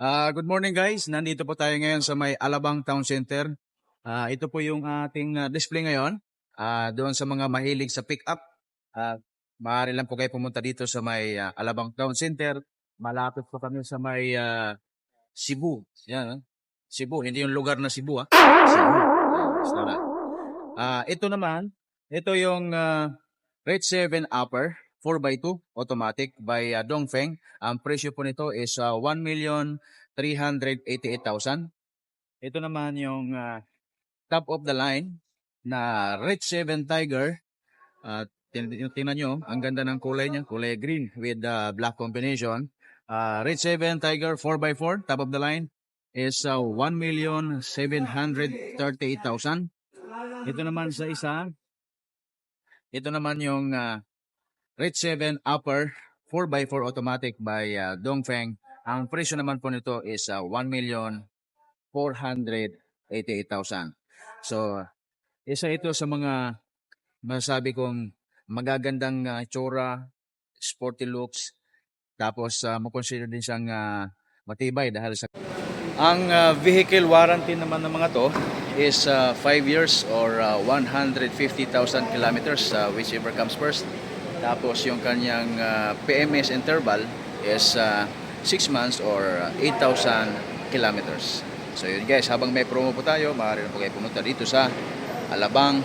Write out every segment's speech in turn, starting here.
Ah, good morning guys. Nandito po tayo ngayon sa may Alabang Town Center. Ah, ito po yung ating ah, display ngayon. Ah, doon sa mga mahilig sa pick-up. Ah, maaari lang po kayo pumunta dito sa may ah, Alabang Town Center. Malapit po kami sa may ah, Cebu. Yan, ah. Cebu, hindi yung lugar na Cebu ah. Cebu. Ah, ito naman, ito yung ah, Rate 7 Upper 4x2 automatic by ah, Dongfeng. Ang presyo po nito is uh, 1,388,000. Ito naman yung ah, top of the line na Red 7 Tiger. At tin- tingnan nyo, ang ganda ng kulay niya, kulay green with the black combination. Uh, Red 7 Tiger 4x4, top of the line is uh, 1,738,000. Ito naman sa isa, ito naman yung uh, Red 7 Upper 4x4 automatic by uh, Dongfeng. Ang presyo naman po nito is uh, 1,488,000. So, isa ito sa mga masabi kong magagandang uh, tsura, sporty looks, tapos uh, makonsider din siyang uh, matibay dahil sa ang uh, vehicle warranty naman ng mga to is 5 years or uh, 150,000 kilometers uh, whichever comes first. Tapos yung kanyang uh, PMS interval is 6 months or uh, 8,000 kilometers. So yun guys, habang may promo po tayo, maaari na po kayo pumunta dito sa Alabang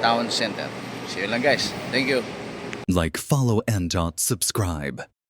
Town Center. So yun lang guys. Thank you. Like, follow, and dot subscribe.